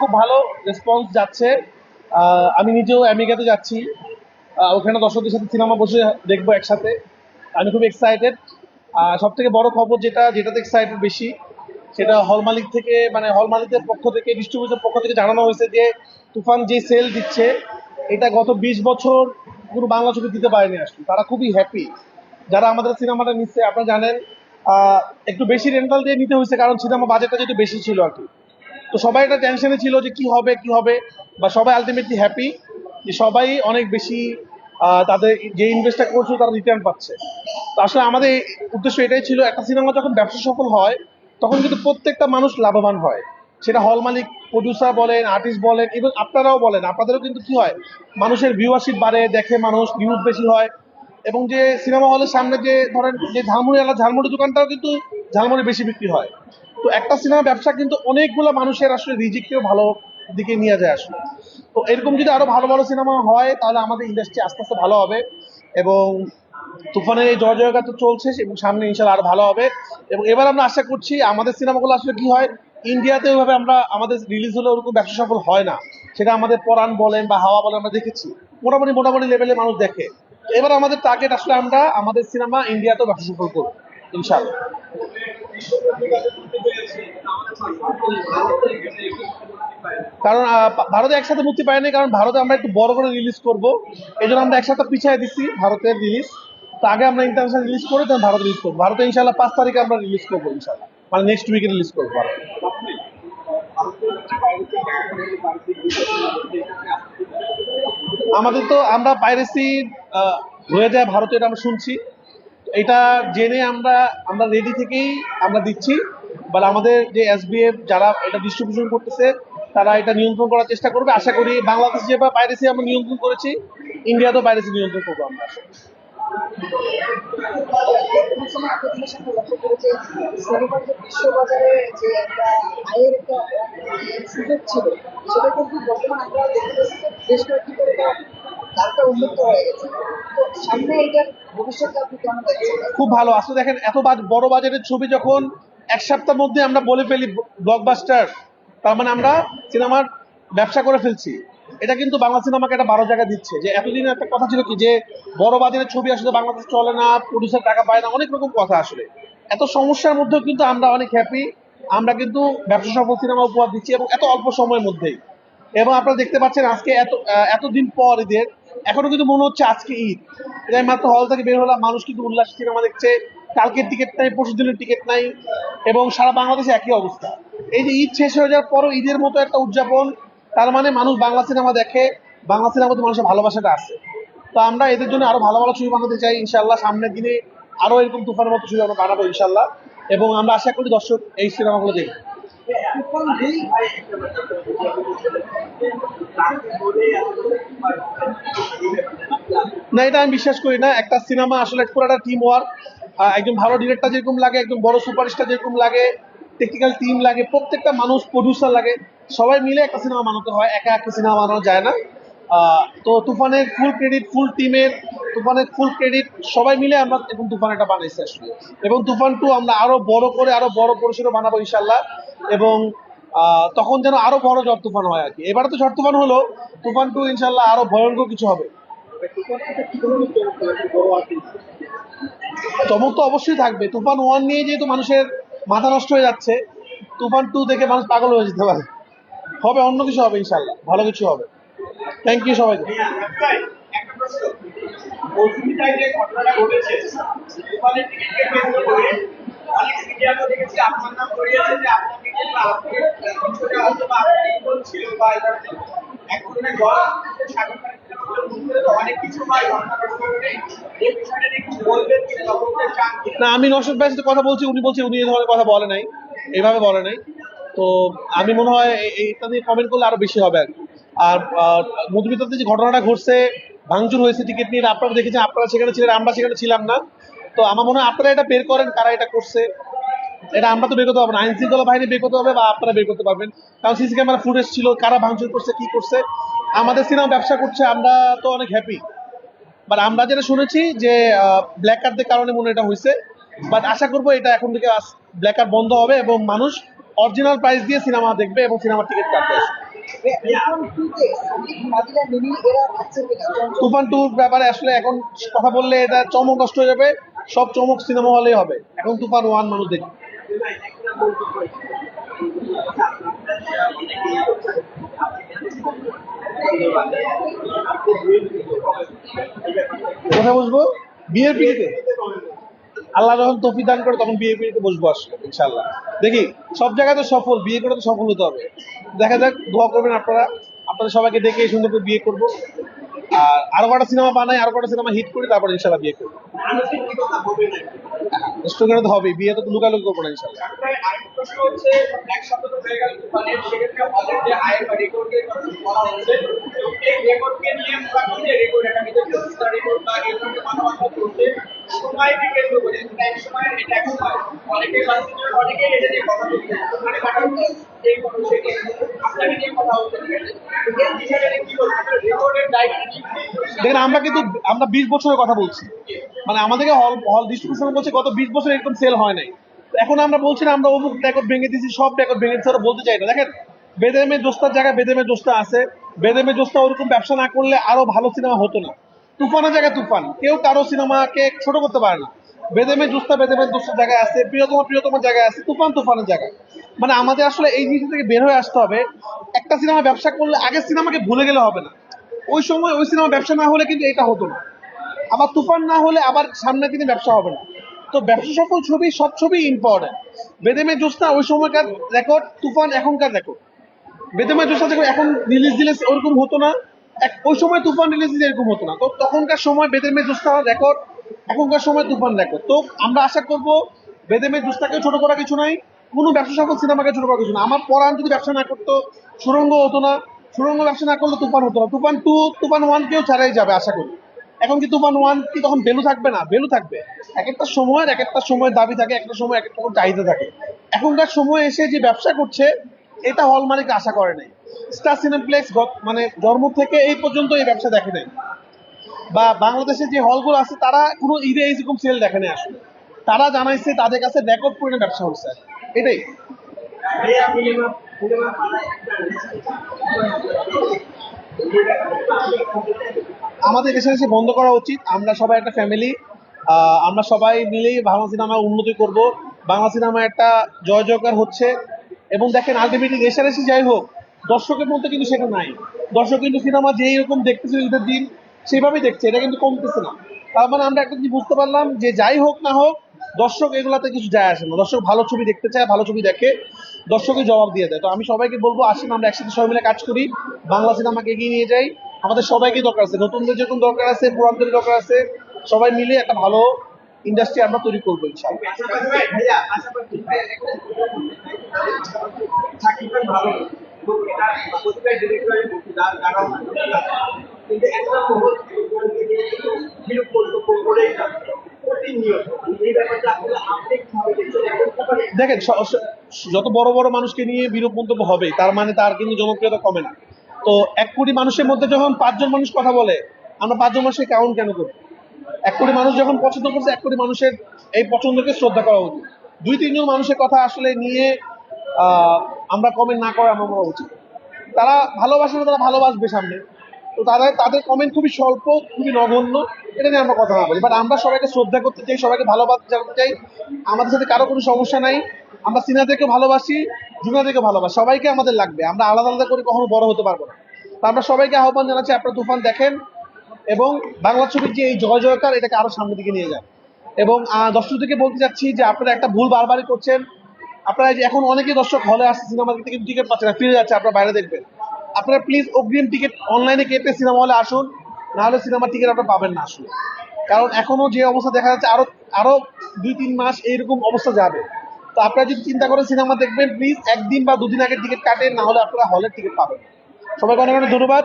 খুব ভালো রেসপন্স যাচ্ছে। আমি নিজেও আমেরিকাতে যাচ্ছি। ওখানে দর্শকদের সাথে সিনেমা বসে দেখব একসাথে। আমি খুব এক্সাইটেড সব থেকে বড় খবর যেটা, যেটাতে এক্সাইটেড বেশি, সেটা হল মালিক থেকে মানে হল মালিকদের পক্ষ থেকে ডিস্ট্রিবিউটর পক্ষ থেকে জানানো হয়েছে যে, তুফান যে সেল দিচ্ছে, এটা গত বিশ বছর কোনো বাংলা ছবি দিতে পারেনি আসলে। তারা খুবই হ্যাপি যারা আমাদের সিনেমাটা নিচ্ছে, আপনারা জানেন একটু বেশি রেন্টাল দিয়ে নিতে হয়েছে, কারণ সিনেমা বাজেটটা যেহেতু বেশি ছিল আর কি। তো সবাই একটা টেনশনে ছিল যে কি হবে কি হবে, বা সবাই আলটিমেটলি হ্যাপি যে সবাই অনেক বেশি তাদের যে ইনভেস্টটা করছিল তারা রিটার্ন পাচ্ছে। তো আসলে আমাদের উদ্দেশ্য এটাই ছিল, একটা সিনেমা যখন ব্যবসা সফল হয়, তখন কিন্তু প্রত্যেকটা মানুষ লাভবান হয়। সেটা হল মালিক প্রডিউসার বলেন আর্টিস্ট বলেন এবং আপনারাও বলেন, আপনাদেরও কিন্তু কি হয়, মানুষের ভিউয়ারশিপ বাড়ে, দেখে মানুষ ভিউজ বেশি হয়। এবং যে সিনেমা হলের সামনে যে ধরেন যে ঝালমুড়ি আলা ঝালমুড়ি দোকানটাও কিন্তু ঝালমুড়ি বেশি বিক্রি হয়। তো একটা সিনেমা ব্যবসা কিন্তু অনেকগুলো মানুষের আসলে রিজিককেও ভালো দিকে নিয়ে যায় আসলে। তো এরকম যদি আরও ভালো ভালো সিনেমা হয়, তাহলে আমাদের ইন্ডাস্ট্রি আস্তে আস্তে ভালো হবে এবং তুফানের এই জয় জয়গান তো চলছে এবং সামনে ইনশাল্লাহ আরও ভালো হবে এবং এবার আমরা আশা করছি আমাদের সিনেমাগুলো আসলে কি হয় ইন্ডিয়াতে ওইভাবে আমরা আমাদের রিলিজ হলে ওরকম ব্যবসা সফল হয় না। সেটা আমাদের পরাণ বলেন বা হাওয়া বলেন আমরা দেখেছি। মোটামুটি মোটামুটি লেভেলে মানুষ দেখে। এবার আমাদের টার্গেট আসলে আমরা আমাদের সিনেমা ইন্ডিয়াতেও ব্যবসা সফল করব, ইনশাল্লাহ। কারণ ভারতে একসাথে মুক্তি পায়নি, কারণ ভারতে আমরা একটু বড় করে রিলিজ করব। এই জন্য আমরা একসাথে পিছিয়ে দিচ্ছি ভারতের রিলিজ তো আগে আমরা ইন্টারন্যাশনাল রিলিজ করে তখন ভারত রিলিজ করব। ভারতে ইনশাল্লাহ পাঁচ তারিখে আমরা রিলিজ করব ইনশাল্লাহ মানে নেক্সট উইকে রিলিজ করব ভারতে। আমাদের তো আমরা পাইরেসি হয়ে যায় ভারতে, এটা আমরা শুনছি। এটা জেনে আমরা আমরা রেডি থেকেই আমরা দিচ্ছি। বাট আমাদের যে এসবিএফ যারা এটা ডিস্ট্রিবিউশন করতেছে, তারা এটা নিয়ন্ত্রণ করার চেষ্টা করবে। আশা করি বাংলাদেশ যেভাবে পাইরেসি আমরা নিয়ন্ত্রণ করেছি। ইন্ডিয়াতেও পাইরেসি নিয়ন্ত্রণ করব আমরা যে যে সেটা কিন্তু আমরা দেখতে বেশ কয়েকটি হয়ে গেছে। তো সামনে আপনি কেমন খুব ভালো। আসলে দেখেন, এত বড় বাজেটের ছবি যখন এক সপ্তাহের মধ্যে আমরা বলে ফেলি ব্লকবাস্টার তার মানে আমরা সিনেমার ব্যবসা করে ফেলছি। এটা কিন্তু বাংলা সিনেমাকে একটা বারো জায়গা দিচ্ছে। যে এতদিন একটা কথা ছিল কি? যে বড় বাজারের ছবি আসলে বাংলাদেশ চলে না প্রডিউসার টাকা পায় না, অনেক রকম কথা আসলে। এত সমস্যার মধ্যেও কিন্তু আমরা অনেক হ্যাপি আমরা কিন্তু ব্যবসা সফল সিনেমা উপহার দিচ্ছি এবং এত অল্প সময়ের মধ্যেই। এবং আপনারা দেখতে পাচ্ছেন আজকে এত এতদিন পর ঈদের এখনও কিন্তু মনে হচ্ছে আজকে ঈদ। এটা আমি মাত্র হল থেকে বের হলাম, মানুষ কিন্তু উল্লাস সিনেমা দেখছে। কালকের টিকিট নাই পরশু দিনের টিকিট নাই এবং সারা বাংলাদেশে একই অবস্থা। এই যে ঈদ শেষ হয়ে যাওয়ার পরও ঈদের মতো একটা উদযাপন, তার মানে মানুষ বাংলা সিনেমা দেখে, বাংলা সিনেমাতে মানুষের ভালোবাসাটা আছে। তো আমরা এদের জন্য আরও ভালো ভালো ছবি বানাতে চাই ইনশাল্লাহ সামনের দিনে আরও এরকম তুফানের মতো ছবি আমরা বানাবো ইনশাল্লাহ এবং আমরা আশা করি দর্শক এই সিনেমাগুলো দেখবে। না। এটা আমি বিশ্বাস করি না। একটা সিনেমা আসলে পুরোটা টিম ওয়ার্ক একজন ভালো ডিরেক্টর যেরকম লাগে, একজন বড় সুপারস্টার যেরকম লাগে টেকনিক্যাল টিম লাগে, প্রত্যেকটা মানুষ প্রডিউসার লাগে, সবাই মিলে একটা সিনেমা বানাতে হয়, একা একটা সিনেমা বানানো যায় না। তো তুফানের ফুল ক্রেডিট ফুল টিমের তুফানের ফুল ক্রেডিট সবাই মিলে আমরা এখন তুফান এটা বানাইছি আসলে। এবং তুফান টু আমরা আরও বড় করে, আরও বড় পরিসরে বানাবো ইনশাল্লাহ এবং তখন যেন আরও বড় ঝড় তুফান হয় আর কি। এবারে তো ঝড় তুফান হলো, তুফান টু ইনশাল্লাহ আরও ভয়ঙ্কর কিছু হবে। চমক তো অবশ্যই থাকবে। তুফান ওয়ান নিয়ে যেহেতু মানুষের মাথা নষ্ট হয়ে যাচ্ছে, তুফান টু দেখে মানুষ পাগল হয়ে যেতে পারে। হবে অন্য কিছু হবে ইনশাল্লাহ ভালো কিছু হবে। থ্যাংক ইউ সবাইকে দেখেছি আপনার নাম করিয়েছে যে কিছুটা হয়তো বা আপনার ছিল বা এক ধরনের না আমি নশদ ভাইয়ের সাথে কথা বলছি উনি বলছে উনি এই ধরনের কথা বলে নাই। এভাবে বলে নাই। তো আমি মনে হয় এ- এইটা নিয়ে কমেন্ট করলে আরও বেশি হবে আর কি। আর মধুমিতাতে যে ঘটনাটা ঘটছে, ভাঙচুর হয়েছে টিকিট নিয়ে, আপনারা দেখেছেন, আপনারা সেখানে ছিলেন, আমরা সেখানে ছিলাম না। তো আমার মনে হয় আপনারা এটা বের করেন, কারা এটা করছে। এটা আমরা তো বের করতে পারব না। আইন শৃঙ্খলা বাহিনী বের করতে হবে বা আপনারা বের করতে পারবেন। কারণ সিসি ক্যামেরা ফুটেজ ছিল, কারা ভাঙচুর করছে, কি করছে। আমাদের সিনেমা ব্যবসা করছে, আমরা তো অনেক হ্যাপি বাট আমরা যেটা শুনেছি যে ব্ল্যাক কার্ডের কারণে মনে এটা হয়েছে। বাট আশা করব এটা এখন থেকে ব্ল্যাক কার্ড বন্ধ হবে এবং মানুষ অরিজিনাল প্রাইস দিয়ে সিনেমা দেখবে এবং সিনেমার টিকিট কাটবে। তুফান টুর ব্যাপারে আসলে এখন কথা বললে এটা চমক নষ্ট হয়ে যাবে। সব চমক সিনেমা হলেই হবে। এখন তুফান ওয়ান মানুষ দেখবে। কোথায় বসবো? বিয়ের পিড়িতে? আল্লাহ যখন তফি দান করে তখন বিয়ে পিড়িতে বসবো আসলে ইনশাল্লাহ দেখি, সব জায়গায় তো সফল, বিয়ে করে তো সফল হতে হবে। দেখা যাক, দোয়া করবেন আপনারা। আপনাদের সবাইকে দেখে সুন্দর করে বিয়ে করব। আর আরও কটা সিনেমা বানাই, আরও কটা সিনেমা হিট করি, তারপর ইনশাল্লাহ বিয়ে করব। বিয়ে তো ইনশাল্লাহ মোটামুটি যে রেকর্ড একটা নিজের প্রতিষ্ঠা রেকর্ড বা এই ধরনের কথাবার্তা চলছে সময়কে কেন্দ্র করে যেটা এক সময় এটা এক সময় অনেকে বাচ্চাদের অনেকে এটা নিয়ে কথা বলছে মানে কারণকে এই কথা সেটি আপনাকে নিয়ে কথা ঠিক এই বিষয়টা কি বলব রেকর্ডের দায়িত্ব কি? দেখেন, আমরা কিন্তু আমরা বিশ বছরের কথা বলছি। মানে আমাদেরকে হল হল ডিস্ট্রিবিউশন বলছে গত বিশ বছর এরকম সেল হয় নাই। এখন আমরা বলছি না, আমরা অমুক রেকর্ড ভেঙে দিয়েছি, সব রেকর্ড ভেঙে দিচ্ছি ওরা বলতে চাই না। দেখেন বেদেমে দোস্তার জায়গায় বেদেমে দোস্তা আছে। বেদেমে দোস্তা ওরকম ব্যবসা না করলে আরও ভালো সিনেমা হতো না। তুফানের জায়গায় তুফান। কেউ কারও সিনেমাকে ছোট করতে পারে না। বেদেমে দোস্তা বেদেমে দোস্তার জায়গায় আছে, প্রিয়তম প্রিয়তম জায়গায় আছে, তুফান, তুফানের জায়গায়। মানে আমাদের আসলে এই জিনিস থেকে বের হয়ে আসতে হবে। একটা সিনেমা ব্যবসা করলে আগের সিনেমাকে ভুলে গেলে হবে না। ওই সময় ওই সিনেমা ব্যবসা না হলে কিন্তু এটা হতো না। আবার তুফান না হলে আবার সামনের দিনে ব্যবসা হবে না। তো ব্যবসা সফল ছবি, সব ছবি ইম্পর্টেন্ট বেদেমে জোস্তা ওই সময়কার রেকর্ড তুফান এখনকার রেকর্ড বেদেমে জোস্তা যখন এখন রিলিজ দিলে ওরকম হতো না। ওই সময় তুফান রিলিজ এরকম হতো না। তো তখনকার সময় বেদেমে জোস্তা রেকর্ড এখনকার সময় তুফান রেকর্ড তো আমরা আশা করব বেদেমে জোস্তাকে ছোট করা কিছু নাই, কোনো ব্যবসা সফল সিনেমাকে ছোট করা কিছু না আমার পরাণ যদি ব্যবসা না করতো, সুরঙ্গ হতো না। সুরঙ্গ ব্যবসা না করলে তুফান হতো না। তুফান টু তুফান ওয়ান কেউ ছাড়াই যাবে, আশা করি। এখন কি তুফান ওয়ান কি তখন ভ্যালু থাকবে না? ভ্যালু থাকবে। এক একটা সময়ের এক একটা সময়ের দাবি থাকে একটা সময় এক একটা চাহিদা থাকে। এখনকার সময় এসে যে ব্যবসা করছে, এটা হল মালিক আশা করে নাই। স্টার সিনেপ্লেক্স মানে জন্ম থেকে এই পর্যন্ত এই ব্যবসা দেখে নাই। বা বাংলাদেশে যে হলগুলো আছে, তারা কোনো ঈদে এইরকম সেল দেখে নাই আসলে। তারা জানাইছে, তাদের কাছে রেকর্ড পরিমাণে ব্যবসা হচ্ছে। এটাই। আমাদের দেশে এসে বন্ধ করা উচিত। আমরা সবাই একটা ফ্যামিলি আমরা সবাই মিলেই বাংলা সিনেমা উন্নতি করব। বাংলা সিনেমা একটা জয় জয়কার হচ্ছে। এবং দেখেন আলটিমেটলি রেশারেশি যাই হোক দর্শকের মধ্যে কিন্তু সেটা নাই। দর্শক কিন্তু সিনেমা যেই রকম দেখতেছে ঈদের দিন সেইভাবেই দেখছে। এটা কিন্তু কমতেছে না। তার মানে আমরা একটা জিনিস বুঝতে পারলাম যে যাই হোক না হোক, দর্শক এগুলাতে কিছু যায় আসে না। দর্শক ভালো ছবি দেখতে চায়, ভালো ছবি দেখে দর্শকই জবাব দিয়ে দেয়। তো আমি সবাইকে বলব, আসেন, আমরা একসাথে সবাই মিলে কাজ করি। বাংলা সিনেমাকে এগিয়ে নিয়ে যাই। আমাদের সবাইকে দরকার আছে। নতুনদের যেরকম দরকার আছে, পুরানদের দরকার আছে, সবাই মিলে একটা ভালো ইন্ডাস্ট্রি আমরা তৈরি করব, ইনশাআল্লাহ। দেখেন যত বড় বড় মানুষকে নিয়ে বিরূপ মন্তব্য হবে, তার মানে তার কিন্তু জনপ্রিয়তা কমে না। তো এক কোটি মানুষের মধ্যে যখন পাঁচজন মানুষ কথা বলে, আমরা পাঁচজন মানুষের কাউন্ট কেন করি এক কোটি মানুষ যখন পছন্দ করছে, এক কোটি মানুষের এই পছন্দকে শ্রদ্ধা করা উচিত। দুই, তিনজন মানুষের কথা আসলে নিয়ে আমরা কমেন্ট না করা আমার মনে উচিত। তারা ভালোবাসে তারা ভালোবাসবে সামনে। তো তাদের তাদের কমেন্ট খুবই স্বল্প, খুবই নগণ্য, এটা নিয়ে আমরা কথা না বলি। বাট আমরা সবাইকে শ্রদ্ধা করতে চাই, সবাইকে ভালোবাসতে জানতে চাই। আমাদের সাথে কারও কোনো সমস্যা নাই। আমরা সিনাদেরকে ভালোবাসি জুনাদেরকে ভালোবাসি। সবাইকে আমাদের লাগবে। আমরা আলাদা আলাদা করে কখনো বড় হতে পারব না। তা আমরা সবাইকে আহ্বান জানাচ্ছি, আপনারা তুফান দেখেন। এবং বাংলা ছবির যে এই জয় জয়কার, এটাকে আরও সামনের দিকে নিয়ে যান। এবং দর্শকদেরকে বলতে চাচ্ছি যে আপনারা একটা ভুল বারবারই করছেন। আপনারা এখন অনেকেই দর্শক হলে আসছে সিনেমা দেখতে কিন্তু টিকিট পাচ্ছে না, ফিরে যাচ্ছে, আপনারা বাইরে দেখবেন। আপনারা প্লিজ অগ্রিম টিকিট অনলাইনে কেটে সিনেমা হলে আসুন না হলে সিনেমার টিকিট আপনারা পাবেন না আসলে। কারণ এখনও যে অবস্থা দেখা যাচ্ছে, আরও আরও দুই, তিন মাস এইরকম অবস্থা যাবে। তো আপনারা যদি চিন্তা করেন সিনেমা দেখবেন প্লিজ একদিন বা দুদিন আগে টিকিট কাটেন না হলে আপনারা হলের টিকিট পাবেন। সবাইকে অনেক অনেক ধন্যবাদ।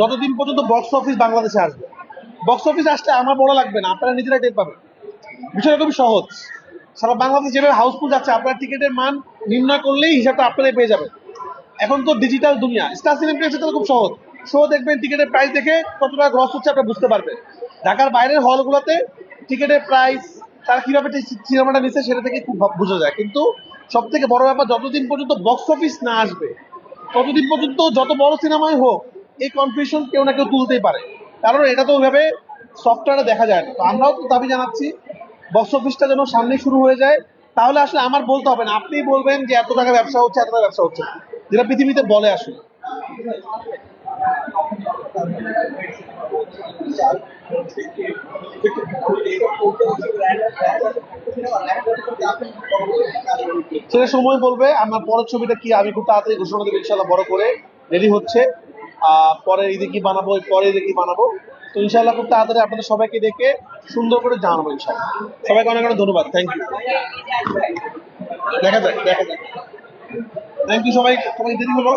যতদিন পর্যন্ত বক্স অফিস বাংলাদেশে আসবে। বক্স অফিস আসলে আমার বড় লাগবে না, আপনারা নিজেরা টের পাবেন। বিষয়টা খুবই সহজ। সারা বাংলাদেশ যেভাবে হাউসফুল যাচ্ছে, আপনার টিকিটের মান নির্ণয় করলেই হিসাবটা আপনারাই পেয়ে যাবেন। এখন তো ডিজিটাল দুনিয়া। স্টার সিনেপ্লেক্স এটা খুব সহজ। শো দেখবেন, টিকিটের প্রাইস দেখে কত টাকা গ্রস হচ্ছে আপনি বুঝতে পারবেন। ঢাকার বাইরের হলগুলোতে টিকিটের প্রাইস তার কীভাবে সিনেমাটা নিচ্ছে সেটা থেকে খুব বোঝা যায়। কিন্তু সব থেকে বড় ব্যাপার, যতদিন পর্যন্ত বক্স অফিস না আসবে, ততদিন পর্যন্ত যত বড় সিনেমাই হোক এই কনফিউশন কেউ না কেউ তুলতেই পারে। কারণ এটা তো ওইভাবে সফটওয়্যারে দেখা যায় না। তো আমরাও তো দাবি জানাচ্ছি বক্স অফিসটা যেন সামনে শুরু হয়ে যায়। তাহলে আসলে আমার বলতে হবে না। আপনিই বলবেন যে এত টাকা ব্যবসা হচ্ছে, এত টাকা ব্যবসা হচ্ছে যেটা পৃথিবীতে বলে আসলে। সেটা সময় বলবে। আমার পরের ছবিটা কি, আমি খুব তাড়াতাড়ি ঘোষণা দেবো ইনশাল্লাহ বড় করে রেডি হচ্ছে। পরে ঈদে কি বানাবো পরে ঈদে কি বানাবো, তো ইনশাল্লাহ খুব তাড়াতাড়ি আপনাদের সবাইকে দেখে সুন্দর করে জানাব ইনশাল্লাহ সবাইকে অনেক অনেক ধন্যবাদ থ্যাংক ইউ দেখা যাক দেখা যাক। থ্যাংক ইউ সবাই সবাই দেরি হলো।